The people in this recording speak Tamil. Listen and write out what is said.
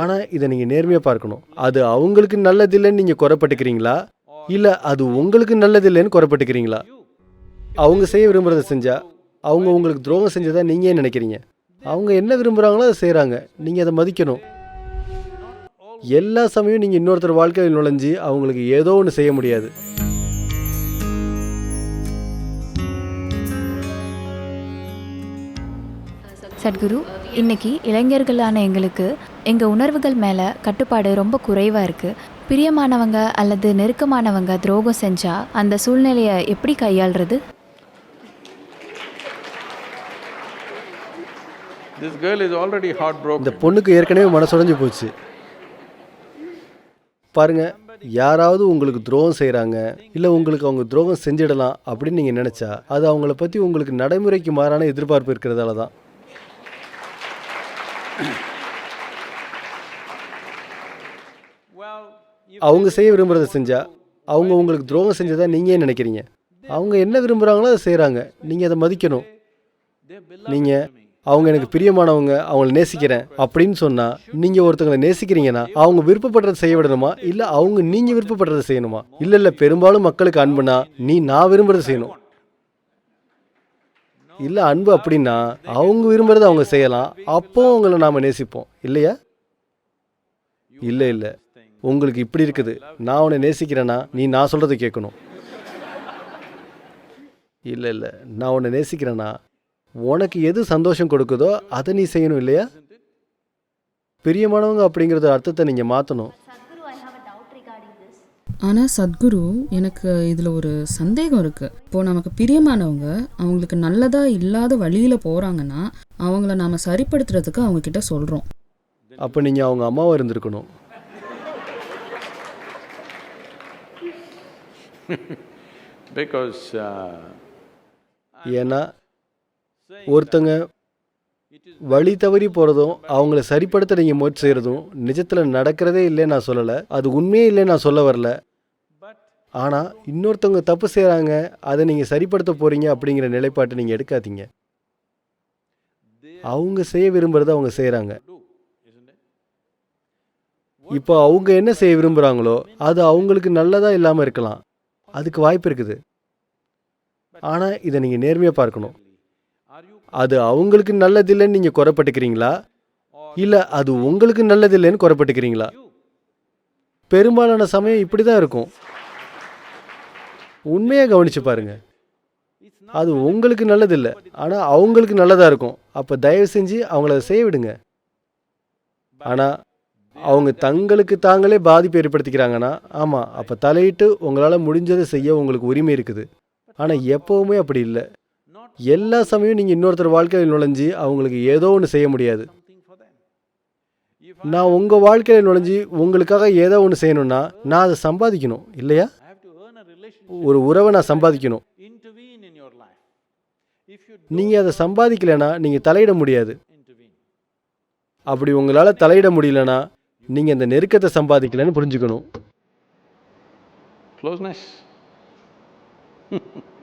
ஆனால் இதை நீங்கள் நேர்மையாக பார்க்கணும். அது அவங்களுக்கு நல்லதில்லைன்னு நீங்கள் குறைப்பட்டுக்கிறீங்களா? இல்லை அது உங்களுக்கு நல்லதில்லைன்னு குறைப்பட்டுக்கிறீங்களா? அவங்க செய்ய விரும்புகிறத செஞ்சா அவங்க உங்களுக்கு துரோகம் செஞ்சதா நீங்கள் ஏன் நினைக்கிறீங்க? அவங்க என்ன விரும்புகிறாங்களோ அதை செய்கிறாங்க நீங்கள் அதை மதிக்கணும். எல்லா சமயம் நீங்கள் இன்னொருத்தர் வாழ்க்கையில் நுழைஞ்சு அவங்களுக்கு ஏதோ ஒன்று செய்ய முடியாது. சத்குரு இன்னைக்கு இளைஞர்களான எங்களுக்கு எங்கள் உணர்வுகள் மேலே கட்டுப்பாடு ரொம்ப குறைவாக இருக்குது பிரியமானவங்க அல்லது நெருக்கமானவங்க துரோகம் செஞ்சால் அந்த சூழ்நிலையை எப்படி கையாள்றது? This girl is already இந்த. பொண்ணுக்கு ஏற்கனவே மனசுடைஞ்சு போச்சு. பாருங்க யாராவது உங்களுக்கு துரோகம் செய்கிறாங்க இல்லை உங்களுக்கு அவங்க துரோகம் செஞ்சிடலாம் அப்படின்னு நீங்கள் நினச்சா அது அவங்கள பற்றி உங்களுக்கு நடைமுறைக்கு மாறான எதிர்பார்ப்பு இருக்கிறதால தான் அவங்க செய்ய விரும்புகிறத செஞ்சா அவங்க உங்களுக்கு துரோகம் செஞ்சதாக நீங்கள் நினைக்கிறீங்க? அவங்க என்ன விரும்புகிறாங்களோ அதை செய்கிறாங்க நீங்கள் அதை மதிக்கணும். நீங்கள் அவங்க எனக்கு பிரியமானவங்க அவங்கள நேசிக்கிறேன் அப்படின்னு சொன்னால் நீங்கள் ஒருத்தங்களை நேசிக்கிறீங்கன்னா அவங்க விருப்பப்படுறதை செய்ய விடணுமா? இல்லை அவங்க நீங்கள் விருப்பப்படுறதை செய்யணுமா? இல்லை இல்லை பெரும்பாலும் மக்களுக்கு அன்புனா நீ நான் விரும்புகிறத செய்யணும். இல்லை அன்பு அப்படின்னா அவங்க விரும்புறதை அவங்க செய்யலாம். அப்போ அவங்கள நாம் நேசிப்போம். இல்லையா? இல்லை இல்லை. உங்களுக்கு இப்படி இருக்குது. நான் உன்னை நேசிக்கிறேன்னா நீ நான் சொல்கிறத கேட்கணும். இல்லை இல்லை. நான் உன்னை நேசிக்கிறேன்னா உனக்கு எது சந்தோஷம் கொடுக்குதோ அதை நீ செய்யணும் இல்லையா? பிரியமானவங்க அப்படிங்கிறத அர்த்தத்தை நீங்கள் மாற்றணும் ஆனால் சத்குரு எனக்கு இதில் ஒரு சந்தேகம் இருக்குது இப்போது நமக்கு பிரியமானவங்க அவங்களுக்கு நல்லதாக இல்லாத வழியில் போகிறாங்கன்னா அவங்கள நாம் சரிப்படுத்துறதுக்கு அவங்க கிட்ட சொல்கிறோம் அப்போ நீங்கள் அவங்க அம்மாவாக இருந்திருக்கணும். Because uh, ஏன்னா ஒருத்தங்க வழி தவறி போகிறதும் அவங்கள சரிப்படுத்த நீங்கள் முயற்சி செய்கிறதும் நிஜத்தில் நடக்கிறதே இல்லைன்னு நான் சொல்லலை. அது உண்மையே இல்லைன்னு நான் சொல்ல வரல. ஆனால் இன்னொருத்தவங்க தப்பு செய்கிறாங்க அதை நீங்கள் சரிப்படுத்த போகிறீங்க அப்படிங்கிற நிலைப்பாட்டை நீங்கள் எடுக்காதீங்க. அவங்க செய்ய விரும்புகிறத அவங்க செய்கிறாங்க இப்போ அவங்க என்ன செய்ய விரும்புகிறாங்களோ அது அவங்களுக்கு நல்லதாக இல்லாமல் இருக்கலாம். அதுக்கு வாய்ப்பு இருக்குது. ஆனால் இதை நீங்கள் நேர்மையாக பார்க்கணும். அது அவங்களுக்கு நல்லதில்லைன்னு நீங்கள் குறைப்பட்டுக்கிறீங்களா? இல்லை அது உங்களுக்கு நல்லதில்லைன்னு குறைப்பட்டுக்கிறீங்களா? பெரும்பாலான சமயம் இப்படி தான் இருக்கும். உண்மையாக கவனிச்சு பாருங்க. அது உங்களுக்கு நல்லதில்லை. ஆனால் அவங்களுக்கு நல்லதாக இருக்கும். அப்போ தயவு செஞ்சு அவங்கள அதை செய்ய விடுங்க ஆனால் அவங்க தங்களுக்கு தாங்களே பாதிப்பு ஏற்படுத்திக்கிறாங்கன்னா ஆமாம் அப்போ தலையிட்டு உங்களால் முடிஞ்சதை செய்ய உங்களுக்கு உரிமை இருக்குது. ஆனால் எப்போவுமே அப்படி இல்லை. எல்லா சமயம் நீங்கள் இன்னொருத்தர் வாழ்க்கையில் நுழைஞ்சு அவங்களுக்கு ஏதோ ஒன்று செய்ய முடியாது. நான் உங்கள் வாழ்க்கையில் நுழைஞ்சு உங்களுக்காக ஏதோ ஒன்று செய்யணும்னா நான் அதை சம்பாதிக்கணும் இல்லையா? ஒரு உறவை நான் சம்பாதிக்கணும். நீங்கள் அதை சம்பாதிக்கலைன்னா நீங்கள் தலையிட முடியாது. அப்படி உங்களால் தலையிட முடியலன்னா நீங்கள் அந்த நெருக்கத்தை சம்பாதிக்கலைன்னு புரிஞ்சுக்கணும். Closeness.